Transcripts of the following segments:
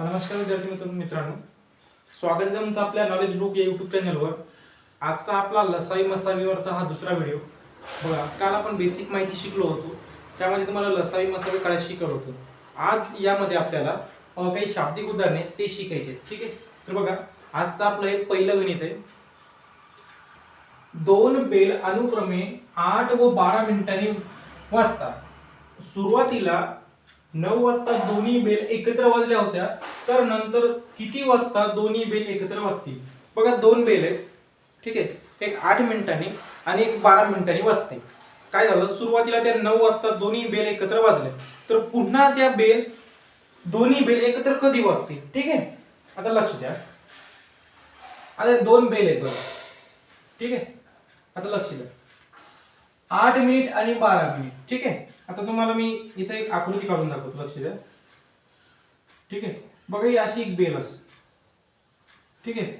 नमस्कार विद्यार्थी मित्र मित्रांनो स्वागत आहे तुमचं आपल्या नॉलेज बुक या युट्यूब चॅनलवर आजचा आपला लसाई मसावीवरचा हा दुसरा व्हिडिओ बघा काल आपण बेसिक माहिती शिकलो होतो. त्यामध्ये तुम्हाला लसाई मसावी काय शिकवलं होतं. आज यामध्ये आपल्याला काही शाब्दिक उदाहरणे ते शिकायचे आहेत. ठीक आहे? तर बघा आजचं आपलं हे पहिलं गणित आहे. दोन बेल अनुक्रमे आठ व बारा मिनिटांनी वाजतात सुरुवातीला नऊ वाजता दोन्ही बेल एकत्र वाजल्या होत्या. तर नंतर किती वाजता दोन्ही बेल एकत्र वाजतील? बघा दोन बेल आहेत. ठीक आहे? एक आठ मिनिटांनी आणि एक बारा मिनिटांनी वाजते. काय झालं? सुरुवातीला त्या नऊ वाजता दोन्ही बेल एकत्र वाजले. तर पुन्हा त्या बेल दोन्ही बेल एकत्र कधी वाजतील? ठीक आहे? आता लक्ष द्या. आता दोन बेल आहेत बघा. ठीक आहे? आता लक्ष द्या. आठ मिनिट आणि बारा मिनिट. ठीक आहे? आता तुम्हाला मी इथे एक आकृती काढून दाखवतो लक्ष द्या. ठीक आहे? बघा ही अशी एक बेल असते. ठीक आहे?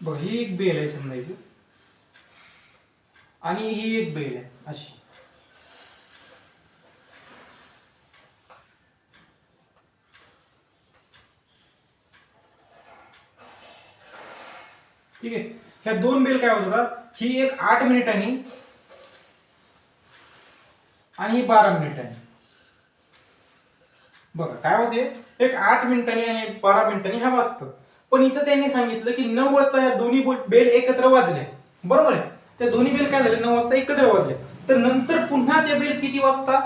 बघा ही एक बेल आहे समजायची. आणि ही एक बेल आहे अशी. ठीक आहे? ह्या दोन बेल काय होतात ही एक आठ मिनिटांनी आणि ही बारा मिनिटांनी बघा काय होते? एक आठ मिनिटांनी आणि बारा मिनिटांनी ह्या वाजतात पण इथं त्यांनी सांगितलं की नऊ वाजता ह्या दोन्ही बेल एकत्र वाजल्या. बरोबर आहे? त्या दोन्ही बेल काय झाले नऊ वाजता एकत्र वाजल्या. तर नंतर पुन्हा त्या बेल किती वाजता?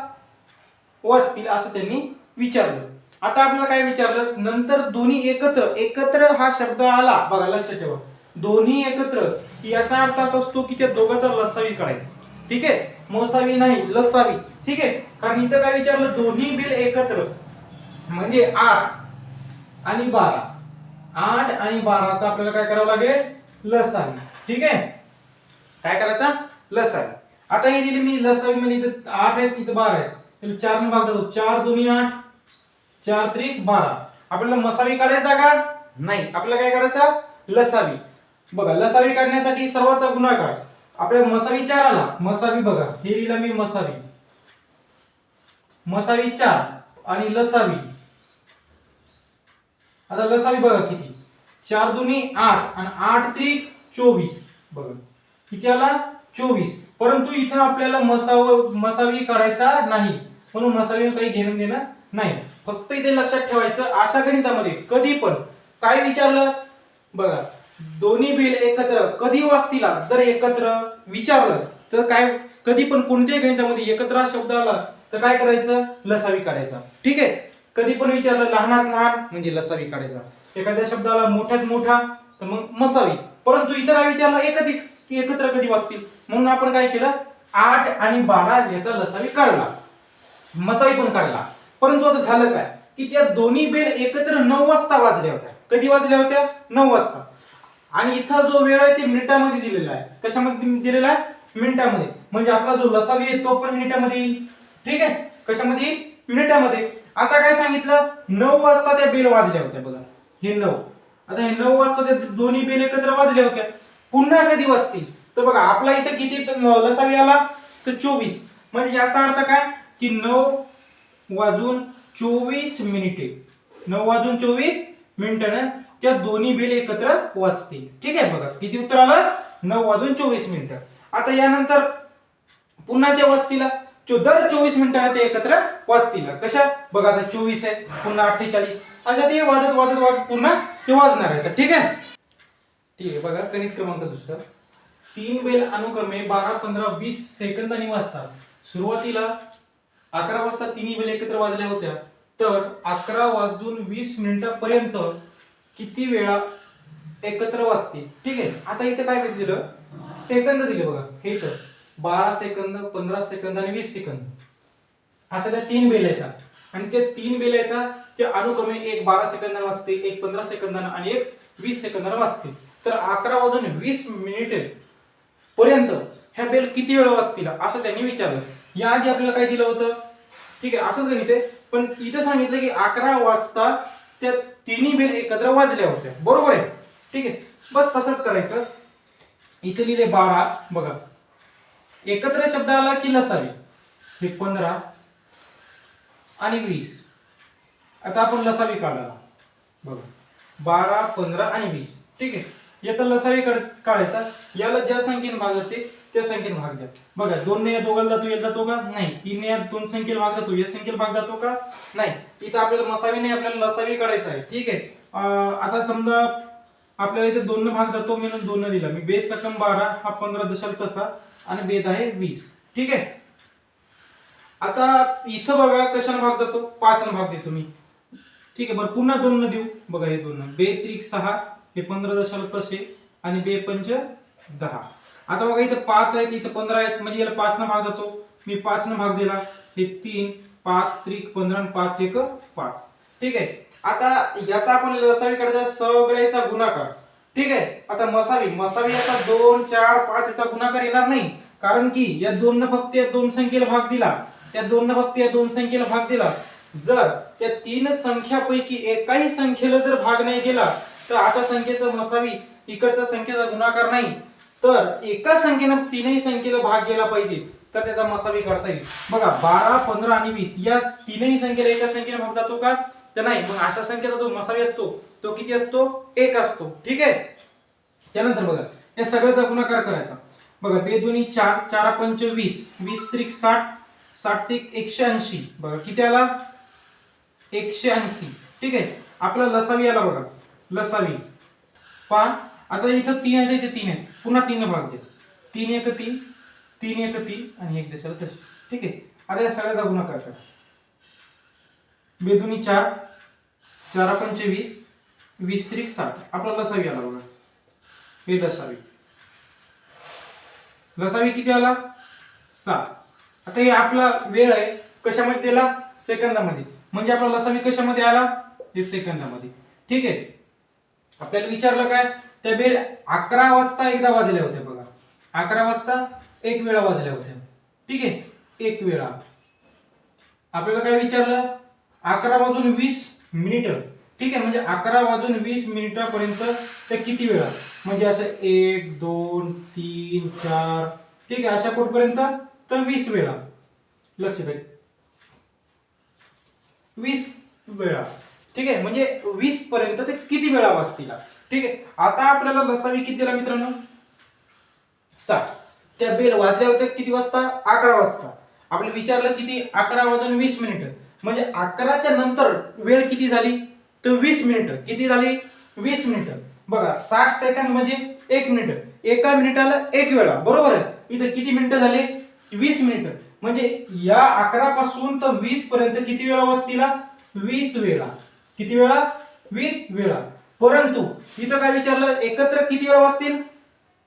वाजतील असं त्यांनी विचारलं. आता आपल्याला काय विचारलं? नंतर दोन्ही एकत्र एकत्र हा शब्द आला. बघा लक्षात ठेवा. दोन्ही एकत्र याचा अर्थ असा असतो की त्या दोघांचा लसावी काढायचा. ठीक आहे? मोसावी नाही लसावी. ठीक आहे? कारण इथं काय विचारलं? दोन्ही बिल एकत्र. म्हणजे आठ आणि बारा. आठ आणि बाराचा आपल्याला काय करावं लागेल? लसावी. ठीक आहे? काय करायचा? लसावी. आता हे दिली मी लसावी म्हणजे इथं आठ आहेत इथं बारा आहेत. चार भाग जातो चार दोन्ही आठ चार त्रिक बारा. आपल्याला मसावी काढायचा का? नाही. आपल्याला काय करायचा लसावी. बघा लसावी काढण्यासाठी सर्वांचा गुणाकार आपल्या मसावी चार आला मसावी बघा हे लिहिला मी मसावी. मसावी चार आणि लसावी. आता लसावी बघा किती. चार दुनी आठ आणि आठ त्रिक चोवीस. बघा किती आला? चोवीस. परंतु इथं आपल्याला मसाव मसावी काढायचा नाही. म्हणून मसावी काही घेणं देणं नाही. फक्त इथे लक्षात ठेवायचं अशा गणितामध्ये. कधी पण. काय विचारलं? बघा दोन्ही बिल एकत्र कधी वाचतील जर एकत्र विचारलं तर काय कधी पण कोणत्याही गणितामध्ये एकत्र शब्द आला तर काय करायचं? लसावी काढायचा. ठीक आहे? कधी पण विचारलं लहानात लहान म्हणजे लसावी काढायचा. एखाद्या शब्दाला मोठ्यात मोठा तर मग मसावी. परंतु इथं काय विचारलं एकधिक एकत्र कधी वाचतील? म्हणून आपण काय केलं? आठ आणि बारा याचा लसावी काढला. मसावी पण काढला. परंतु आता झालं काय? की त्या दोन्ही बेल एकत्र नऊ वाजता वाजल्या होत्या. कधी वाजल्या होत्या? नऊ वाजता. आणि इथं जो वेळ आहे ते मिनिटामध्ये दिलेला आहे. कशामध्ये दिलेला आहे? मिनिटामध्ये. म्हणजे आपला जो लसावी आहे तो पण मिनिटामध्ये येईल. ठीक आहे? कशामध्ये येईल? मिनिटामध्ये. आता काय सांगितलं? नऊ वाजता त्या बेल वाजल्या होत्या बघा. हे नऊ. आता हे नऊ वाजता त्या दोन्ही बेल एकत्र वाजल्या होत्या. पुन्हा कधी वाजतील? तर बघा आपला इथं किती लसावी आला? तर चोवीस. म्हणजे याचा अर्थ काय? की नऊ वाजून चोवीस मिनिटे. नऊ वाजून चोवीस मिनिटानं त्या दोन्ही बिल एकत्र वाचतील. ठीक आहे बघा किती उत्तर आलं? नऊ वाजून चोवीस मिनिटं. आता यानंतर पुन्हा ते वाचतील चो- दर चोवीस मिनिटांना ते एकत्र वाचतील. कशा? बघा आता चोवीस आहे पुन्हा अठ्ठेचाळीस. अशा ते वाजत वाजत वाजत पुन्हा ते वाजणार आहे. ठीक आहे? ठीक आहे बघा गणित क्रमांक दुसरा. तीन बेल अनुक्रमे बारा पंधरा वीस सेकंदांनी वाजतात सुरुवातीला अकरा वाजता तिन्ही बेल एकत्र वाजल्या होत्या. तर अकरा वाजून वीस मिनिटापर्यंत किती वेळा एकत्र वाचते ठीक आहे. आता इथे काय माहिती दिलं? सेकंद दिले बघा. हे तर बारा सेकंद पंधरा सेकंद आणि वीस सेकंद. अशा त्या तीन बेल येतात. आणि ते तीन बेल येतात ते अनुक्रमे एक बारा सेकंदानं वाचते एक पंधरा सेकंदानं आणि एक वीस सेकंदानं वाचते तर अकरा वाजून वीस मिनिटे पर्यंत ह्या बेल किती वेळ वाचतील? असं त्यांनी विचारलं. याआधी आपल्याला काय दिलं होतं? ठीक आहे. असंच गणित आहे. पण इथं सांगितलं की अकरा वाजता त्या तिन्ही बेल एकत्र वाजल्या होत्या. बरोबर आहे? ठीक आहे. बस तसंच करायचं. इथे लिहिले बारा. बघा. एकत्र शब्द आला की लसावी हे पंधरा आणि वीस. आता आपण लसावी काढला बघा. बारा पंधरा आणि वीस. ठीक आहे. याचा लसावी काढ काढायचा. याला ज्या संख्येने भाग त्या संख्येने भाग द्या. बघा दोन ने या दोघाला जातो याला जातो का नाही. तीन ने या दोन संख्येला भाग जातो या संख्येला भाग जातो का? नाही. इथं आपल्याला मसावी नाही आपल्याला लसावी काढायचा आहे. ठीक आहे? आता समजा आपल्याला इथे दोन भाग जातो म्हणून दोन दिला. मी बेस सकम बारा हा पंधरा दशाल तसा आणि बेद आहे वीस. ठीक आहे? आता इथं बघा कशाने भाग जातो? पाच भाग देतो मी. ठीक आहे बरं पुन्हा दोन देऊ. बघा हे दोन बे त्रिक सहा हे पंधरा दशाला तसे आणि बे पंच दहा. आता बघा इथं पाच आहेत इथं पंधरा आहेत म्हणजे याला पाच न भाग जातो. मी पाच न भाग दिला. हे तीन पाच त्रिक पंधरा पाच एक पाच. ठीक आहे? आता याचा आपण लसावी काढायचा सगळ्याचा गुणाकार. ठीक आहे? आता मसावी. मसावी आता दोन चार पाच याचा गुणाकार येणार नाही. कारण की या दोन फक्त या दोन संख्येला भाग दिला. या दोन फक्त या दोन संख्येला भाग दिला. जर त्या तीन संख्यापैकी एकाही संख्येला जर भाग नाही गेला तर अशा संख्येचा मसावी इकडच्या संख्येचा गुणाकार नाही. तर एका संख्येनं तीनही संख्येला भाग गेला पाहिजे तर त्याचा मसावी काढता येईल. बघा बारा पंधरा आणि वीस या तीनही संख्येला एका संख्येने भाग जातो का? तर नाही. मग अशा संख्येचा जो मसावी असतो तो किती असतो? एक असतो. ठीक आहे? त्यानंतर बघा या सगळ्याचा गुणाकार करायचा. बघा बेदोनी चार चार पंच वीस वीस त्रिक साठ साठ त्रिक एकशे ऐंशी. बघा किती आला? एकशे ऐंशी. ठीक आहे? आपला लसावी आला बघा. लसावी. पा आता इथं तीन आहे इथे तीन आहेत. पुन्हा तीन भाग द्या तीन एक तीन तीन एक तीन आणि एक देशाला तशी. ठीक आहे? आता या सगळ्याचा गुणाकार करा बेदुनी चार चारा पंचवीस वीस त्रिक साठ. आपला लसावी आला बघा. हे लसावी. लसावी किती आला? सात. आता हे आपला वेळ आहे. कशामध्ये त्याला? सेकंदामध्ये. म्हणजे आपला लसावी कशामध्ये आला? हे सेकंदामध्ये. ठीक आहे? आपल्याला विचारलं काय? त्या बेल अकरा वाजता एकदा वाजल्या होत्या बघा. अकरा वाजता एक वेळा वाजल्या होत्या ठीक आहे? एक वेळा. आपल्याला काय विचारलं? अकरा वाजून वीस मिनिट. ठीक आहे? म्हणजे अकरा वाजून वीस मिनिटापर्यंत ते किती वेळा? म्हणजे असं एक दोन तीन चार. ठीक आहे? अशा कुठपर्यंत? तर वीस वेळा. लक्ष द्या वीस वेळा. ठीक आहे? म्हणजे वीस पर्यंत ते किती वेळा वाजतील ठीक आहे. आता आपल्याला लसावी किती दिला मित्रांनो? सात त्या बेल वाजल्या होत्या किती वाजता? अकरा वाजता. आपल्याला विचारलं किती? अकरा वाजून वीस मिनिट. म्हणजे अकराच्या नंतर वेळ किती झाली? तर वीस मिनिट. किती झाली? वीस मिनिट. बघा साठ सेकंद म्हणजे एक मिनिट. एका मिनिटाला एक वेळा. बरोबर आहे? इथे किती मिनिटं झाले? वीस मिनिट. म्हणजे या अकरा पासून तर वीस पर्यंत किती वेळा वाजतीला वीस वेळा. किती वेळा? वीस वेळा. परंतु इथं काय विचारलं? एकत्र किती वेळा वाजतील?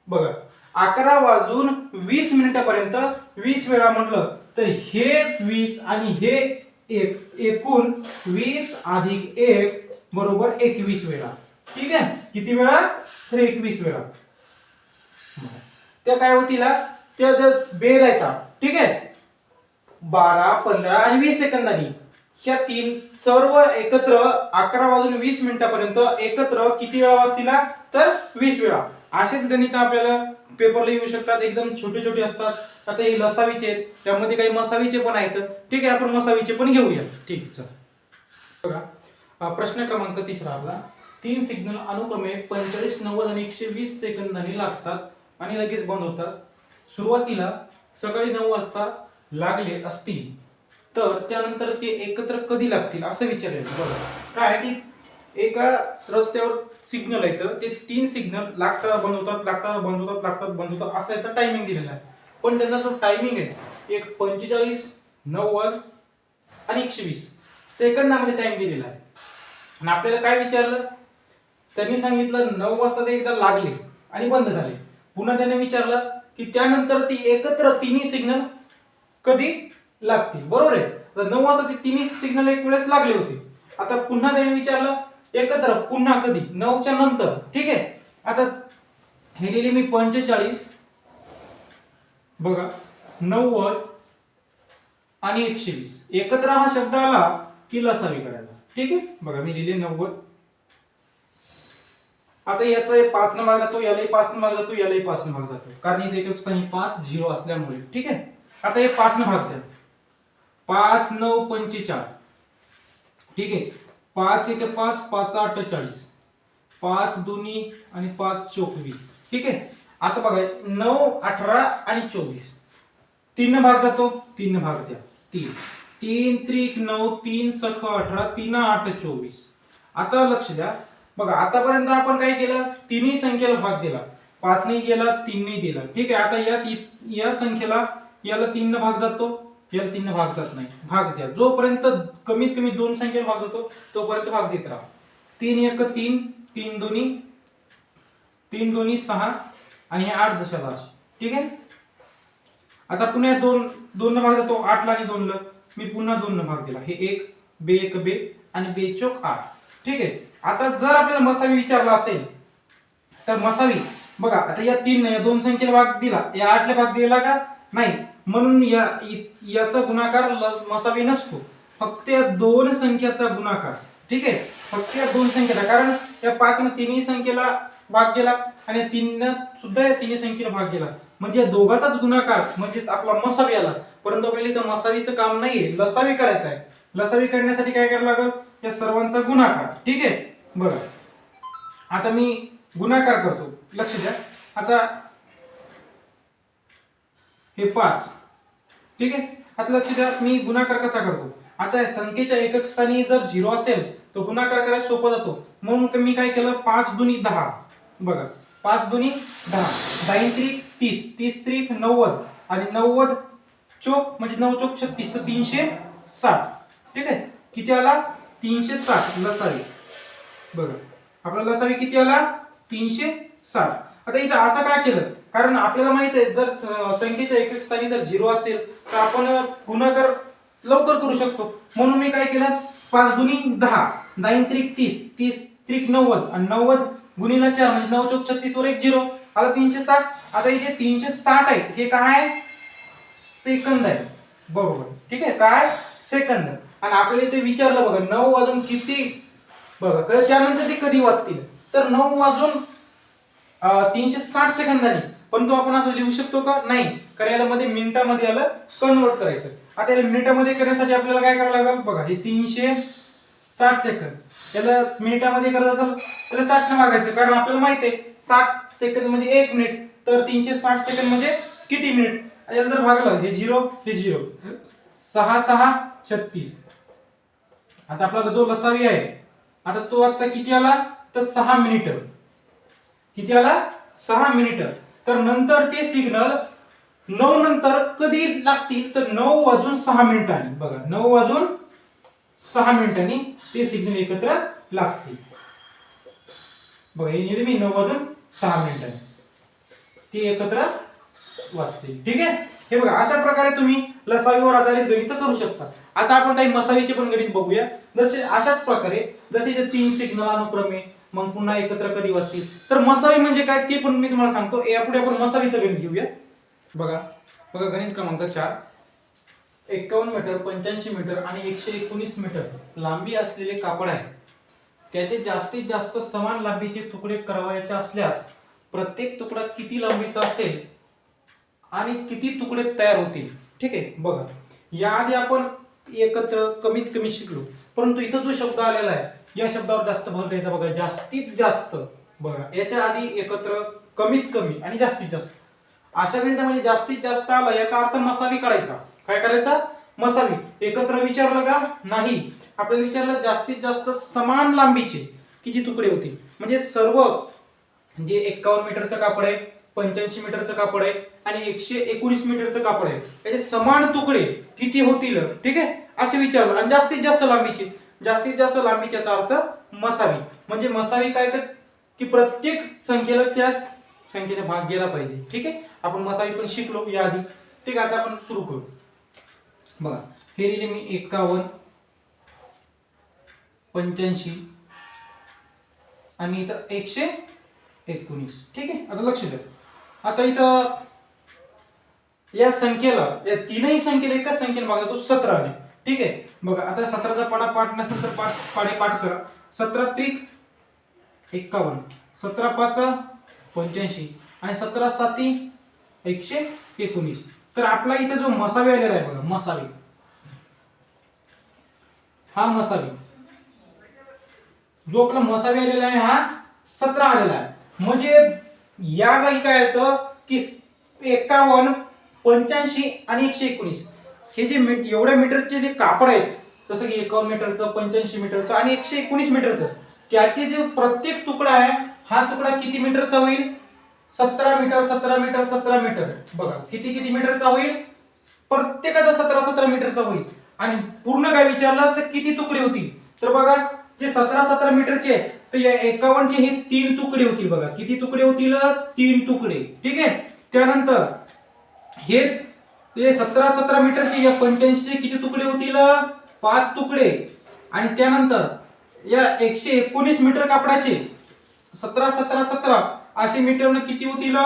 बघा अकरा वाजून वीस मिनिटापर्यंत वीस वेळा म्हटलं तर हे वीस आणि हे एक एकूण वीस अधिक एक बरोबर एकवीस वेळा. ठीक आहे? किती वेळा? तर एकवीस वेळा. त्या काय होतील? त्या ज्या बेल आहेत ठीक आहे? बारा पंधरा आणि वीस सेकंदांनी. ह्या तीन सर्व एकत्र अकरा वाजून वीस मिनिटापर्यंत एकत्र किती वेळा वाजतील तर वीस वेळा. असेच गणित आपल्याला पेपरला येऊ शकतात एकदम छोटे छोटे असतात. आता हे लसावीचे आहेत त्यामध्ये काही मसावीचे पण आहेत. ठीक आहे आपण मसावीचे पण घेऊया. ठीक आहे चला. बघा प्रश्न क्रमांक तिसरा आपला. तीन सिग्नल अनुक्रमे पंचेचाळीस नव्वद आणि एकशे वीस सेकंदांनी लागतात आणि लगेच बंद होतात. सुरुवातीला सकाळी नऊ वाजता लागले असतील. तर त्यानंतर ते एकत्र कधी लागतील असं विचारायचं बघा काय आहे की एका रस्त्यावर सिग्नल आहे तर ते तीन सिग्नल लागतात बंद होतात लागतात बंद होतात लागतात बंद होतात असं याचा टायमिंग दिलेला आहे. पण त्याचा जो टायमिंग आहे एक पंचेचाळीस नव्वद आणि एकशे वीस सेकंदामध्ये टाइम दिलेला आहे. आणि आपल्याला काय विचारलं? त्यांनी सांगितलं नऊ वाजता ते एकदा लागले आणि बंद झाले. पुन्हा त्याने विचारलं की त्यानंतर ती एकत्र तिन्ही सिग्नल कधी? लागतील. बरोबर आहे? तर नऊ वाजता ते तिन्ही सिग्नल एक वेळेस लागले होते. आता पुन्हा त्यांनी विचारलं एकत्र पुन्हा कधी? नऊच्या नंतर. ठीक आहे? आता हे लिहिले मी पंचेचाळीस. बघा नव्वद आणि एकशे वीस एकत्र हा शब्द आला की लसावी करायला ठीक आहे? बघा मी लिहिले नव्वद. आता याचा पाच नंबर जातो यालाही पाच न जातो यालाही पाच न जातो. कारण इथे एक स्थानी पाच झिरो असल्यामुळे. ठीक आहे? आता हे पाच न भाग द्या. पाच नऊ पंचेचाळ ठीक आहे. पाच एक पाच पाच आठ चाळीस. पाच दोन्ही आणि पाच चोवीस. ठीक आहे? आता बघा नऊ अठरा आणि चोवीस. तीन भाग जातो. तीन भाग द्या. तीन. तीन त्रिक नऊ तीन सख अठरा तीन आठ चोवीस. आता लक्ष द्या. बघा आतापर्यंत आपण काय केलं? तिन्ही संख्येला भाग दिला. पाचने गेला तीनने दिला. ठीक आहे? आता या ती- या संख्येला याला तीन भाग जातो. याला तीन भाग जात नाही. भाग द्या. जोपर्यंत कमीत कमी दोन संख्येला भाग जातो तोपर्यंत भाग देत राहा. तीन एक तीन तीन दोन्ही तीन दोन्ही सहा आणि हे आठ दशलाश ठीक आहे? आता पुन्हा दोन दोन भाग जातो. आठला आणि दोनला. मी पुन्हा दोन भाग दिला. हे एक बे एक बे आणि बे चोक आठ. ठीक आहे? आता जर आपल्याला मसावी विचारला असेल तर मसावी बघा आता या तीन या दोन संख्येला भाग दिला. या आठला भाग दिला का? नाही म्हणून या इ- याचा गुणाकार ल- मसावी नसतो. फक्त या दोन संख्याचा गुणाकार. ठीक आहे? फक्त या दोन संख्येला कारण या पाच तिन्ही संख्येला भाग गेला आणि तीन सुद्धा या तिन्ही संख्येला भाग गेला म्हणजे या दोघाचाच गुणाकार म्हणजे आपला मसावी आला. परंतु आपल्याला इथं मसावीचं काम नाहीये. लसावी करायचं आहे. लसावी करण्यासाठी काय करावं लागेल? या सर्वांचा गुणाकार. ठीक आहे? बघा आता मी गुणाकार करतो. लक्ष द्या. आता हे पाच. ठीक आहे? आता लक्ष द्या मी गुणाकार कसा करतो? आता संख्येच्या एकक स्थानी जर झिरो असेल तर गुणाकार करायला सोपा जातो. म्हणून मी काय केलं? पाच दुनी दहा. बघा पाच दुनी दहा. दहा त्रिक तीस. तीस त्रिक नव्वद. आणि नव्वद चोक म्हणजे नऊ चोक छत्तीस तर तीनशे साठ. ठीक आहे? किती आला? तीनशे साठ. लसावी. बघा आपला लसावी किती आला? तीनशे साठ. आता इथं असं काय केलं? कारण आपल्याला माहीत आहे जर स- एक एक स्थानी जर झिरो असेल तर आपण गुणाकार लवकर करू शकतो. म्हणून मी काय केलं? पाच दुनी दहा नाईन त्रिक तीस तीस त्रिक नव्वद आणि नव्वद गुणीला चार म्हणजे नऊ चौक छत्तीस वर एक झिरो. आला तीनशे साठ. आता इथे तीनशे साठ आहे हे काय आहे? सेकंद आहे. बरोबर. ठीक आहे? काय सेकंद. आणि आपल्याला इथे विचारलं बघा नऊ वाजून किती? बघा त्यानंतर ते कधी वाचतील? तर नऊ वाजून तीनशे साठ सेकंदांनी. पण तो आपण असं लिहू शकतो का? नाही. कारण याला मध्ये मिनिटामध्ये याला कन्वर्ट करायचं. आता याला मिनिटामध्ये करण्यासाठी आपल्याला काय करावं लागेल? बघा हे तीनशे साठ सेकंद याला मिनिटामध्ये करत असेल त्याला साठ न मागायचं. कारण आपल्याला माहिती आहे साठ सेकंद म्हणजे एक मिनिट तर तीनशे साठ सेकंद म्हणजे किती मिनिट याला जर भागलं हे झिरो हे झिरो सहा सहा छत्तीस. आता आपला जो लसावी आहे आता तो आता किती आला? तर सहा मिनिट किती आला? सहा मिनिट. तर नंतर ते सिग्नल नऊ नंतर कधी लागतील? तर नऊ वाजून सहा मिनिटांनी बघा नऊ वाजून सहा मिनिटांनी ते सिग्नल एकत्र लागतील. बघा हे मी नऊ वाजून सहा मिनिटांनी ते एकत्र वाचते ठीक आहे? हे बघा अशा प्रकारे तुम्ही लसावीवर आधारित गणित करू शकता. आता आपण काही मसालीचे पण गणित बघूया. जसे अशाच प्रकारे जसे जे तीन सिग्नल अनुक्रमे मग पुन्हा एकत्र कधी वाचतील तर मसावी म्हणजे काय ते पण मी तुम्हाला सांगतो. यापुढे आपण मसावीचं गणित घेऊया. बघा बघा गणित क्रमांक चार. एकावन्न मीटर पंच्याऐंशी मीटर आणि एकशे एकोणीस मीटर लांबी असलेले कापड आहे. त्याचे जास्तीत जास्त समान लांबीचे तुकडे करावायचे असल्यास प्रत्येक तुकडा किती लांबीचा असेल आणि किती तुकडे तयार होतील? ठीक आहे? बघा. याआधी आपण एकत्र कमीत कमी शिकलो. परंतु इथं जो शब्द आलेला आहे या शब्दावर जास्त भर द्यायचा बघा. जास्तीत जास्त. बघा याच्या आधी एकत्र कमीत कमी आणि जास्तीत जास्त. अशा गणितामध्ये म्हणजे जास्तीत जास्त आला याचा अर्थ मसावी काढायचा. काय करायचा? मसावी. एकत्र विचारलं का? नाही. आपल्याला विचारलं जास्तीत जास्त समान लांबीचे किती तुकडे होतील? म्हणजे सर्व जे एक्कावन्न मीटरचं कापड आहे पंच्याऐंशी मीटरचं कापड आहे आणि एकशे एकोणीस मीटरचं कापड आहे. याचे समान तुकडे किती होतील? ठीक आहे? असे विचारलं. आणि जास्तीत जास्त लांबीचे. जास्तीत जास्त लांबी त्याचा अर्थ मसावी. म्हणजे मसावी काय तर की प्रत्येक संख्येला त्या संख्येने भाग गेला पाहिजे. ठीक आहे? आपण मसावी पण शिकलो याआधी. ठीक आहे आता आपण सुरू करू. बघा हे लिहिले मी एक्कावन्न पंच्याऐंशी आणि इथं एकशे एकोणीस. ठीक आहे? आता लक्ष द्या. आता इथं या संख्येला या तीनही संख्येला एकाच संख्येला बघा तो सतराने. ठीक आहे? बघा आता सतराचा पाडा पाठ नसेल तर पाठ पाडे पाठ करा. सतरा त्रिक एक्कावन्न. सतरा पाच पंच्याऐंशी. आणि सतरा साती एकशे एकोणीस. तर आपला इथं जो मसावी आलेला आहे बघा मसावी. हा मसावी. जो आपला मसावी आलेला आहे हा सतरा आलेला आहे. म्हणजे या जागी काय येतं की एकावन्न पंच्याऐंशी आणि एकशे एकोणीस. हे जे मीट एवढ्या मीटरचे जे कापड आहेत जसं की एकावन्न मीटरचं पंच्याऐंशी मीटरचं आणि एकशे एकोणीस मीटरचं त्याचे जे प्रत्येक तुकडा आहे हा तुकडा किती मीटरचा होईल? सतरा मीटर सतरा मीटर सतरा मीटर. बघा किती किती मीटरचा होईल? प्रत्येकाचा सतरा सतरा मीटरचा होईल. आणि पूर्ण काय विचारलं तर किती तुकडे होतील तर बघा जे सतरा सतरा मीटरचे आहेत तर या एकावन्नचे हे तीन तुकडे होतील बघा. किती तुकडे होतील? तीन तुकडे. ठीक आहे? त्यानंतर हेच ते सतरा सतरा मीटरचे या पंच्याऐंशी किती तुकडे होतील? पाच तुकडे. आणि त्यानंतर या एकशे एकोणीस मीटर कापडाचे सतरा सतरा सतरा असे मीटरनं किती होतील?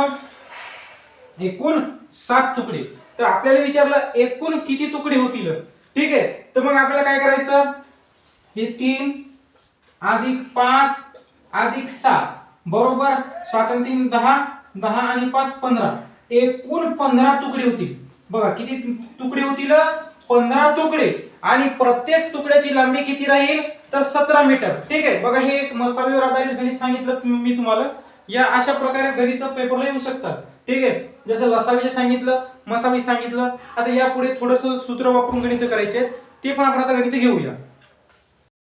एकूण सात तुकडे. तर आपल्याला विचारलं एकूण किती तुकडे होतील? ठीक आहे. तर मग आपल्याला काय करायचं? हे तीन अधिक पाच अधिक सात. बरोबर? स्वातंत्र्य तीन दहा दहा आणि पाच पंधरा. एकूण पंधरा तुकडे होतील. बघा किती तुकडे होतील पंधरा तुकडे. आणि प्रत्येक तुकड्याची लांबी किती राहील? तर सतरा मीटर. ठीक आहे? बघा हे एक मसावीवर आधारित गणित सांगितलं मी तुम्हाला. या अशा प्रकारे गणित पेपरला येऊ शकतात. ठीक आहे? जसं लसावीचे सांगितलं मसावी सांगितलं. आता यापुढे थोडस सूत्र वापरून गणित करायचे ते पण आपण आता गणित घेऊया.